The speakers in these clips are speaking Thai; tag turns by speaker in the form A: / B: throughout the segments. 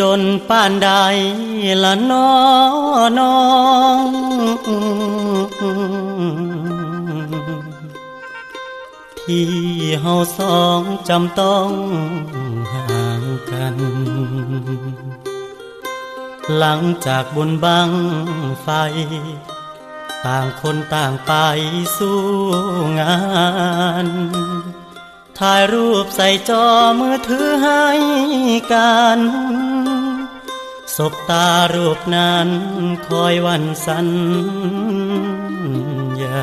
A: ดนป้านใดละน้อน้องที่เฮาสองจำต้องห่างกัน หลังจากบุญบังไฟ ต่างคนต่างไปสู้งานถ่ายรูปใส่จอมือถือให้กัน สบตารูปนั้นคอยวันสัญญา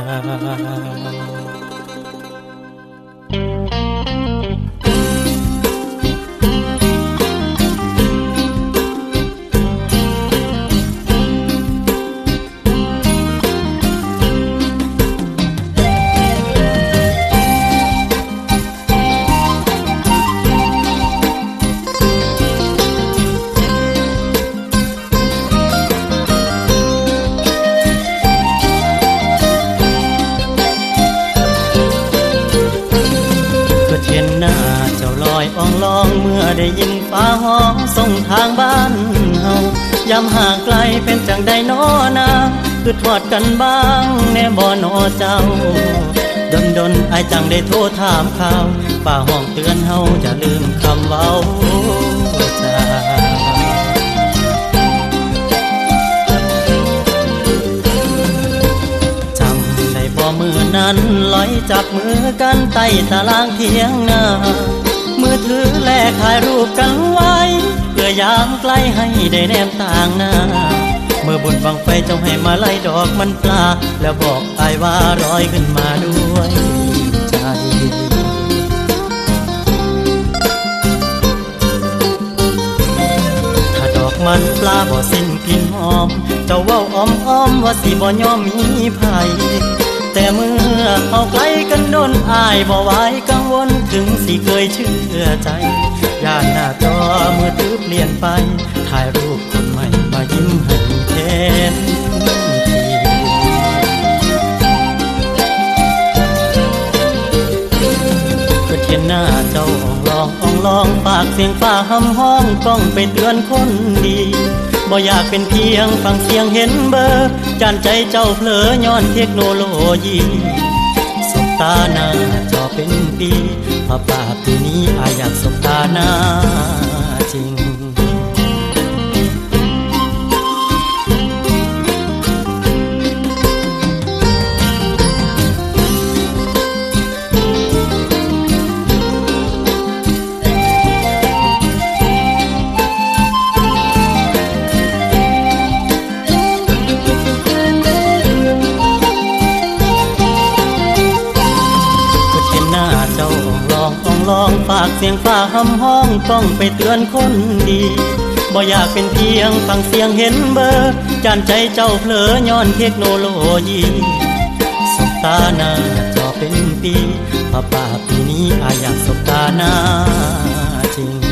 A: อยอ่องลองเมื่อได้ยินฟ้าห้องส่งทางบ้านเฮายามห่างไกลเป็นจังใดน้อนาคือทอดกันบ้างแน่บ่นอเจ้าดนดนๆไอจังได้โทรถามข่าวป้าห้องเตือนเฮาจะลืมคำเว้าจาจำได้บ่มือนั้นลอยจับมือกันใต้ตารางเทียงนา อถือแลกถ่ายรูปกันไว้ เพื่อยามใกล้ให้ได้แนมต่างหน้า เมื่อบุญบังไฟเจ้าให้มาไล่ดอกมันปลา แล้วบอกอายว่าร้อยขึ้นมาด้วยใจถ้าดอกมันปลาบ่สิ้นกลิ่นหอม เจ้าเว้าอ้อมอ้อมว่าสิบ่ยอมมีภัย แต่เมื่อเอาไกลกันโดนอายบ่ไหวกังวลถึงสิเคยเชื่อใจย่านหน้าจอมือถือเปลี่ยนไป ถ่ายรูปคนใหม่มายิ้มให้แทนทีก็เทียนหน้าเจ้าอ่องลองอ่องลองปากเสียงฟ้าหำห้องกล้องไปเตือนคนดี บ่อยากเป็นเพียงฟังเสียงเห็นเบอร์จานใจเจ้าเผลอย้อนเทคโนโลยีสบตาหน้าจอเป็นปีพระป่าปีนี้อาอยากสบตาหน้า ลองฝากเสียงฝ้าหำห้องต้องไปเตือนคนดีบ่อยากเป็นเพียงฟังเสียงเห็นเบอร์จานใจเจ้าเผลอย้อนเทคโนโลยีสบตาหน้าจอเป็นปีพระป่าปีนี้อาอยากสบตาหน้าจริง